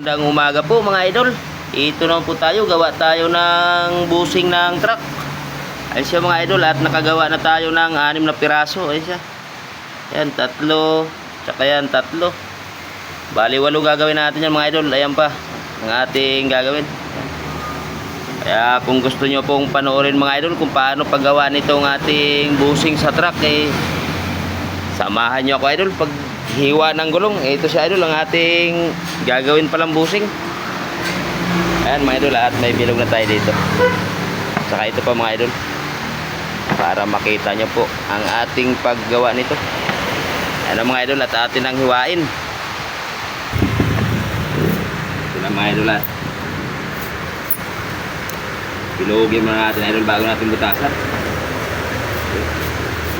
Magandang umaga po mga idol. Ito naman po tayo, gawa tayo ng busing ng truck. Ayun siya mga idol at nakagawa na tayo ng anim na piraso. Ayun siya. Yan, tatlo. Tsaka yan, tatlo. Bali, walo gagawin natin yan mga idol. Ayan pa, ang ating gagawin. Kaya kung gusto nyo pong panoorin mga idol kung paano paggawa nitong ating busing sa truck, eh, samahan nyo ako idol pag hiwa ng gulong. Eh, ito si idol ang ating gagawin palang busing. Ayan mga idol at may bilog na tayo dito. Saka ito pa mga idol. Para makita nyo po ang ating paggawa nito. Ayan mga idol at atin ang hiwain. Ito na mga idol at Bilogin muna natin idol bago natin butasan.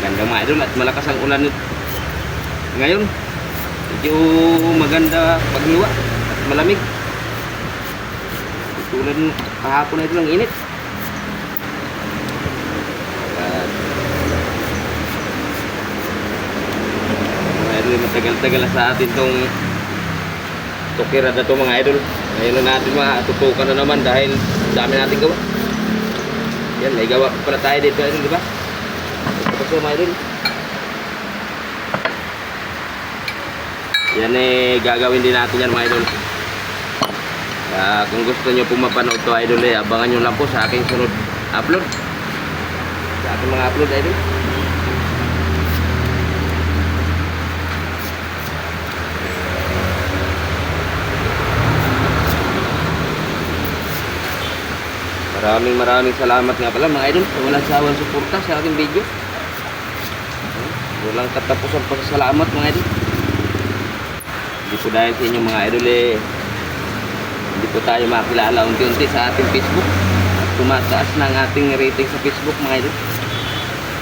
Ganda mga idol at malakas ang ulan. Ngayon, medyo maganda paghiwa at malamig. Tulad kahapon na ito lang init. At, mga idol, matagal-tagal sa atin tong tukiran na to mga idol. Ngayon na natin matutukan na naman dahil dami natin gawa. Yan, may gawa pa pala tayo dito idol, di ba? Po mga idol. Yan eh, gagawin din natin yan mga idol. Kaya kung gusto nyo pong mapanood to idol eh, abangan nyo lang po sa aking sunod upload. Sa aking mga upload idol. Maraming maraming salamat nga pala mga idol sa walang sawang suporta sa aking video. Walang katapusan pasasalamat mga idol. Hindi po dahil sa inyo mga idol eh, hindi po tayo makilala unti-unti sa ating Facebook. At tumataas na ang ating rating sa Facebook mga idol.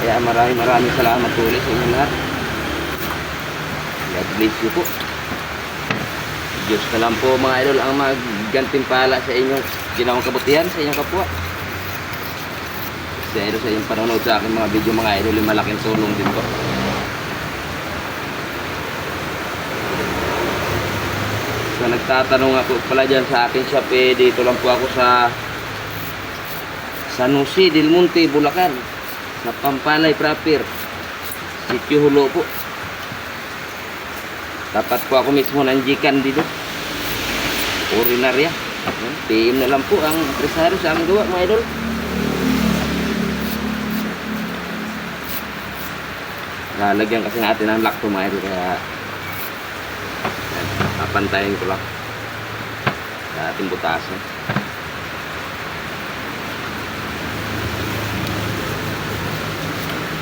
Kaya maraming maraming salamat po ulit sa inyo lahat. God bless you po. Diyos na lang po mga idol ang maggantimpala sa inyong ginawang kabutihan sa inyong kapwa. Sa idol sa inyong panonood sa aking mga video mga idol, yung malaking tulong din po. Sa nagtatanong ako pala dyan sa akin shop eh, dito lang po ako sa San Jose del Monte, Bulacan. Sa Pampalay proper. Sitio Hulo po. Tapat po ako mismo ng Gikan dito. Ordinarya. Yan, PM na lang po ang presaro sa aming gawa mga idol. Lalagyan kasi natin ng lock to mga idol kaya yan, papantayin ko lang sa ating butasan.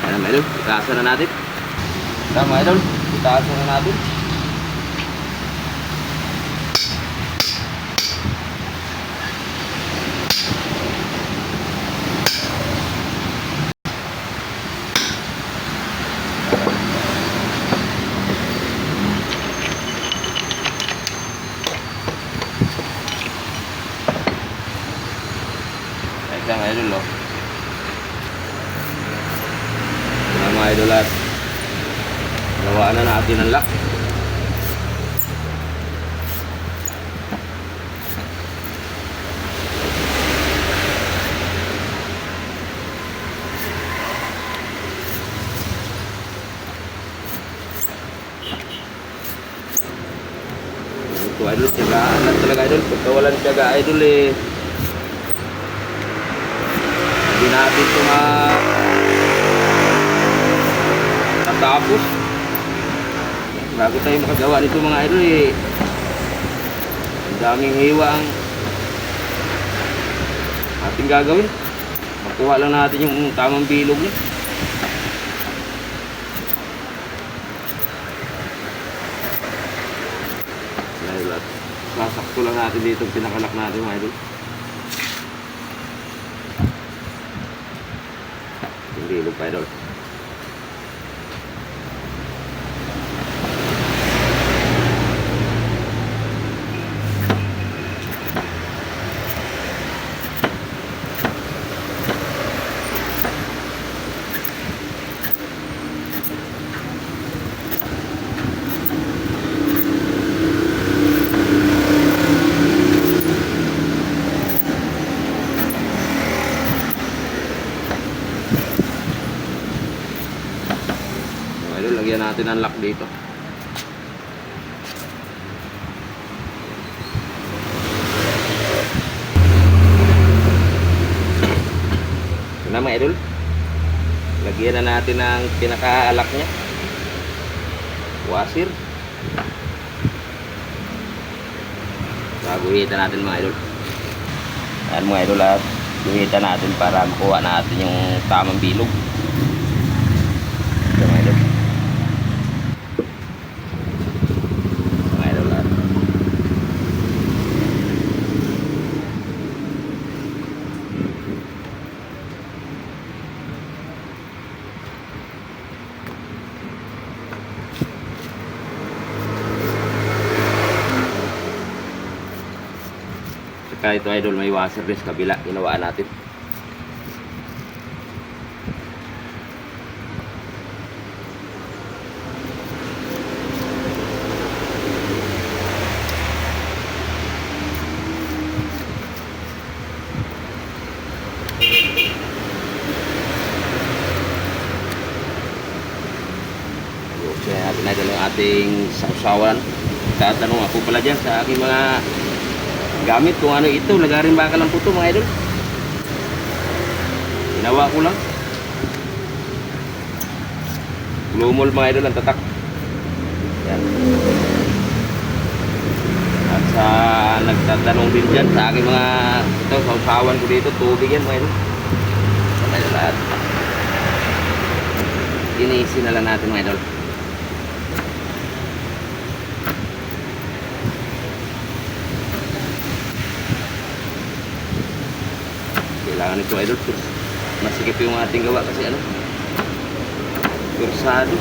Ayan mga idol, butasan na natin. Tama mga idol, na natin. Ito mga idol oh. Ayan, mga idol at gawaan na natin ang lock. Ito idol, tiyagaan lang Pagka walang tiyaga idol eh, hindi natin ito ma tatapos bago tayo makagawa nito mga idol eh. Ang daming hiwa ang ating gagawin. Makuha lang natin yung tamang bilog niya dahil at sasakto lang natin dito yung pinakalak natin mga idol. Yung bilog pa idol natin ang lock dito. Ito na mga idol. Lagyan na natin ang pinaka-lock niya. Washer. Baguhitan natin mga idol. Ayan mga idol at guhitan natin para makuha natin yung tamang bilog. Ito mga idol. Mga idol at Saka ito idol may washer din sa kabila. Ginawa natin. Kaya natin idol yung ating sausawan. Tatanong ako pala dyan sa aking mga gamit kung ano ito. Lagarin baka lang po ito mga idol. Ginawa ko lang. Glumol mga idol ang tatak. Yan. At sa nagtatanong din dyan sa aking mga ito, sausawan ko dito, tubig yan mga idol. Mga idol at inisin na lang natin mga idol. Kailangan ito idol masikip yung ating gawa kasi ano pursado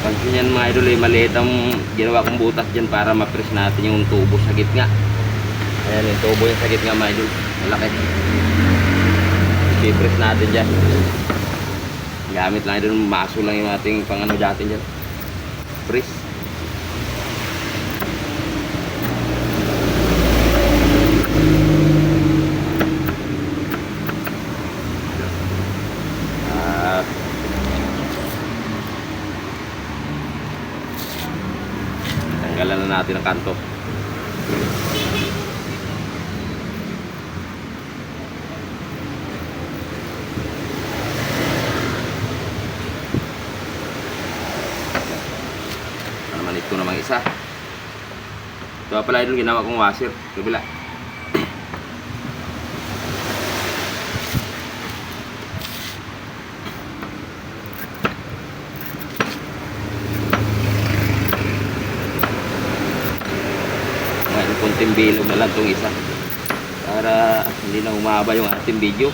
pansin yan mga idol eh maliit ang ginawa kong butas dyan para ma-press natin yung tubo sa gitna. Ayan yung tubo yung sa gitna mga idol. Malaki. I-press natin dyan. Gamit lang idol. Maso lang yung ating pang ano dyan dyan. Press Ah. tanggalan na natin ang kanto. Ano naman ito namang isa. Ito pala idol ginawa kong washer. Kabila. Ngayon, konting bilog lang itong isa. Para hindi na umaba yung ating video.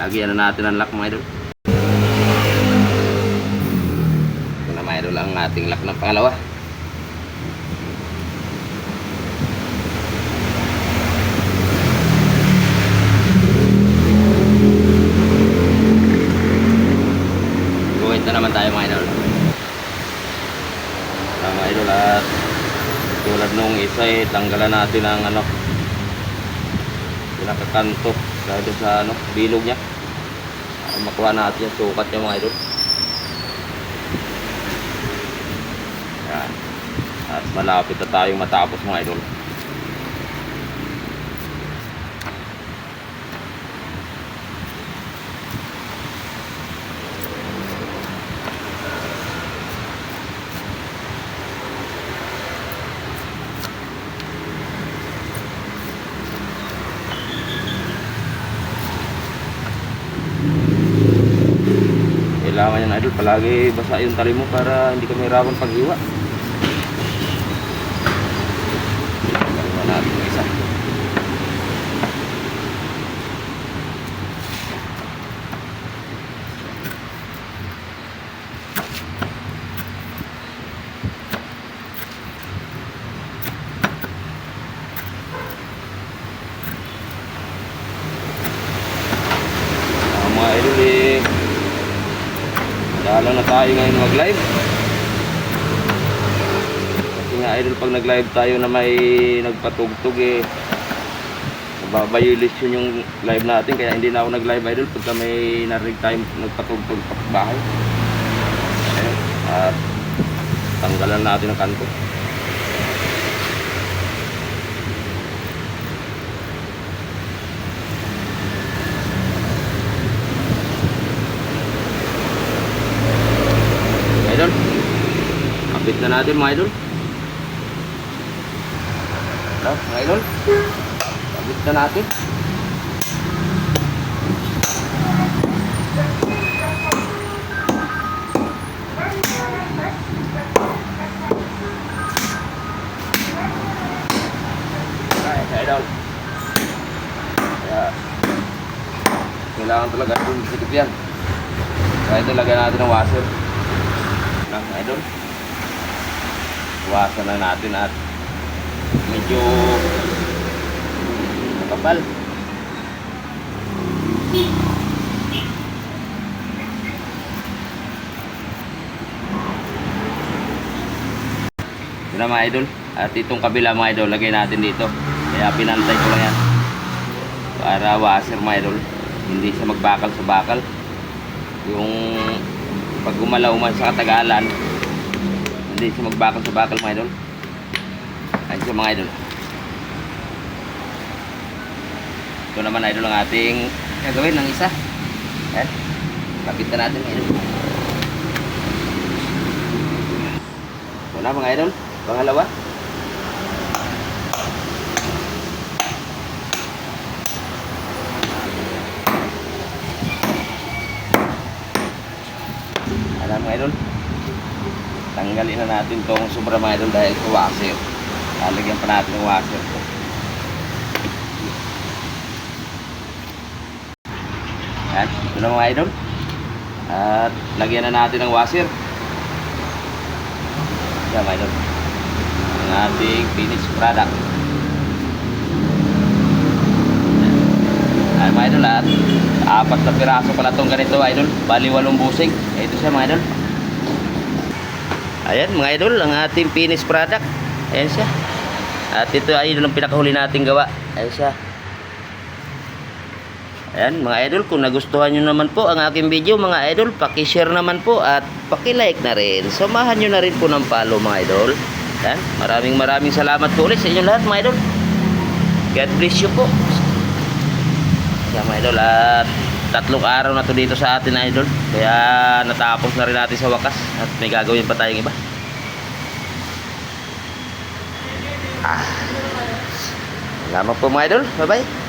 Lagyan na natin ang lock mga idol. Ito na mga idol ang ating lock ng pangalawa. Na naman tayo mga idol. Ito mga idol at tulad nung isa eh, tanggalan natin ang ano pinakakanto dahil sa ano, bilog niya. Para makuha natin yung sukat niya mga idol. Yan. At malapit na tayong matapos mga idol. Kailangan yan idol, palagi basa yung tali mo para hindi ka mahirapan paghiwa. Gagawa natin yung isa. Ah, mga idol, tayo ngayon mag-live. Kasi nga idol pag nag-live tayo na may nagpatugtog eh nababayulisyon yung live natin kaya hindi na ako nag-live idol pagka may narinig tayong nagpatugtog sa bahay. At tanggalan natin ang kanto. Idol, na natin mga idol. Ano, mga idol? Kapit na natin. Idol. Kaya, kailangan talaga itong sikip yan. Kaya ito lagyan natin ng washer ng idol. Iwasan na natin at medyo makapal. Ito na mga idol. At itong kabila mga idol, lagay natin dito. Kaya pinantay ko lang yan. Para washer mga idol. Hindi siya magbakal sa bakal. Yung pag gumalaw man sa katagalan, hindi siya magbakal sa bakal mga idol. Ayun siya mga idol. Ito naman idol ang ating gagawin ng isa. Ayan. Kapit na natin idol. Ito na mga idol. Pangalawa. Alam mga idol. Tanggalin na natin tong sobra mga idol dahil sa washer. Lalagyan pa natin ng washer to. Yan, ito na mga idol. At lagyan na natin ng washer. Yan mga idol. Ang ating finished product. Ay mga idol at apat na piraso pala tong ganito idol. Bali walong busing. Ito siya mga idol. Ayan mga idol ang ating finished product. Ayan siya. At ito ay ang pinakahuli nating gawa. Ayan siya. Ayan mga idol, kung nagustuhan nyo naman po ang aking video mga idol, paki-share naman po at paki-like na rin. Samahan nyo na rin po ng follow mga idol. Ayan, maraming maraming salamat po ulit sa inyo lahat mga idol. God bless you po. Ayan mga idol, at tatlong araw na to dito sa atin idol. Kaya natapos na rin natin sa wakas at may gagawin pa tayong iba. Ah. Salamat po mga idol. Bye-bye.